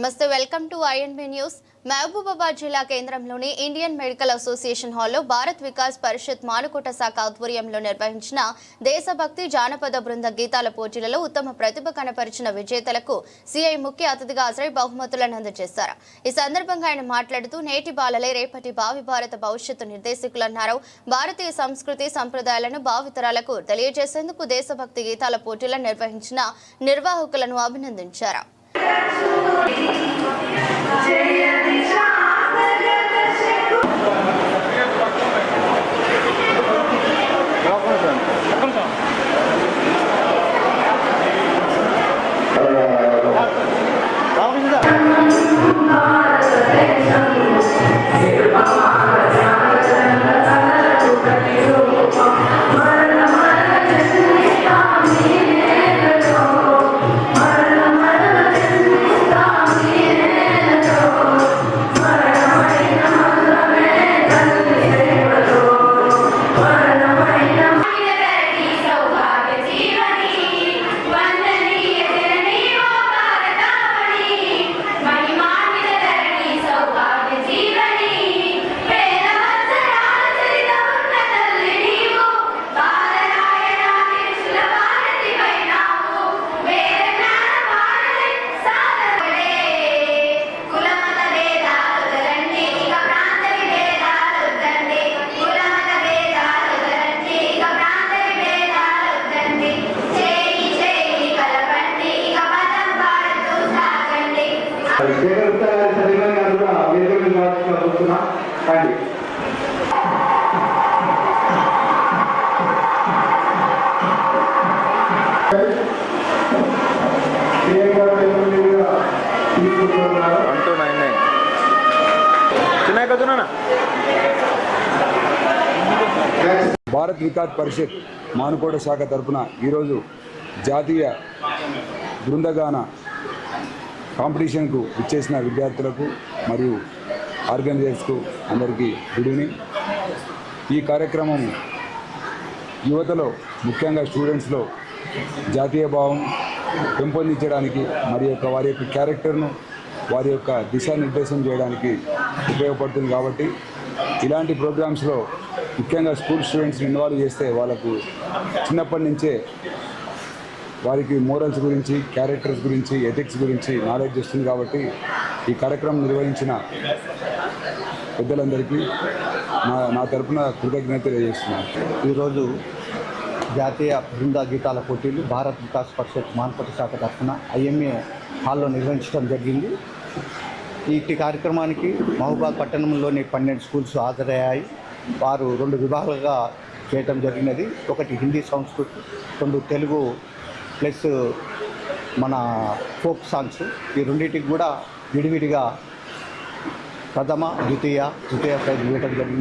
నమస్తే welcome to INB news. Mahabubabad జిల్లా కేంద్రంలోని ఇండియన్ మెడికల్ అసోసియేషన్ హాల్లో భారత్ వికాస్ పరిషత్ మానుకోట శాఖ ఆధ్వర్యంలో నిర్వహించిన దేశభక్తి జానపద బృంద గీతాల పోటీలలో ఉత్తమ ప్రతిభ కనపరిచిన విజేతలకు సిఐ ముఖ్య అతిథిగా హాజరై బహుమతులను అందజేశారు. ఈ సందర్భంగా ఆయన మాట్లాడుతూ నేటి బాలలే రేపటి భావి భారత భవిష్యత్తు నిర్దేశకులన్నారు. భారతీయ సంస్కృతి సంప్రదాయాలను భావితరాలకు తెలియజేసేందుకు దేశభక్తి గీతాల పోటీలను నిర్వహించిన నిర్వాహకులను అభినందించారు. いいこと言うな。భారత్ వికాస్ పరిషత్ మానుకోట శాఖ తరపున ఈరోజు జాతీయ బృందగాన కాంపిటీషన్కు ఇచ్చేసిన విద్యార్థులకు మరియు ఆర్గనైజర్స్కు అందరికీ గుడ్ ఈవినింగ్. ఈ కార్యక్రమం యువతలో ముఖ్యంగా స్టూడెంట్స్లో జాతీయ భావం పెంపొందించడానికి మరి యొక్క వారి యొక్క క్యారెక్టర్ను వారి యొక్క దిశానిర్దేశం చేయడానికి ఉపయోగపడుతుంది కాబట్టి ఇలాంటి ప్రోగ్రామ్స్లో ముఖ్యంగా స్కూల్ స్టూడెంట్స్ని ఇన్వాల్వ్ చేస్తే వాళ్ళకు చిన్నప్పటి నుంచే వారికి మోరల్స్ గురించి క్యారెక్టర్స్ గురించి ఎథిక్స్ గురించి నాలెడ్జ్ వస్తుంది కాబట్టి ఈ కార్యక్రమం నిర్వహించిన పెద్దలందరికీ నా నా తరపున కృతజ్ఞత తెలియజేస్తున్నాను. ఈరోజు జాతీయ బృందా గీతాల పోటీలు భారత్ వికాస్ పరిషత్ మాన్పట శాఖ తరఫున ఐఎంఏ హాల్లో నిర్వహించడం జరిగింది. ఈ కార్యక్రమానికి మహబూబాద్ పట్టణంలోని పన్నెండు స్కూల్స్ హాజరయ్యాయి. వారు రెండు విభాగాలుగా చేయటం జరిగినది. ఒకటి హిందీ సంస్కృతి రెండు తెలుగు ప్లస్ మన ఫోక్ సాంగ్స్. ఈ రెండింటికి కూడా విడివిడిగా ప్రథమ ద్వితీయ తృతీయ ప్రైజ్ ఇవ్వటం జరిగింది.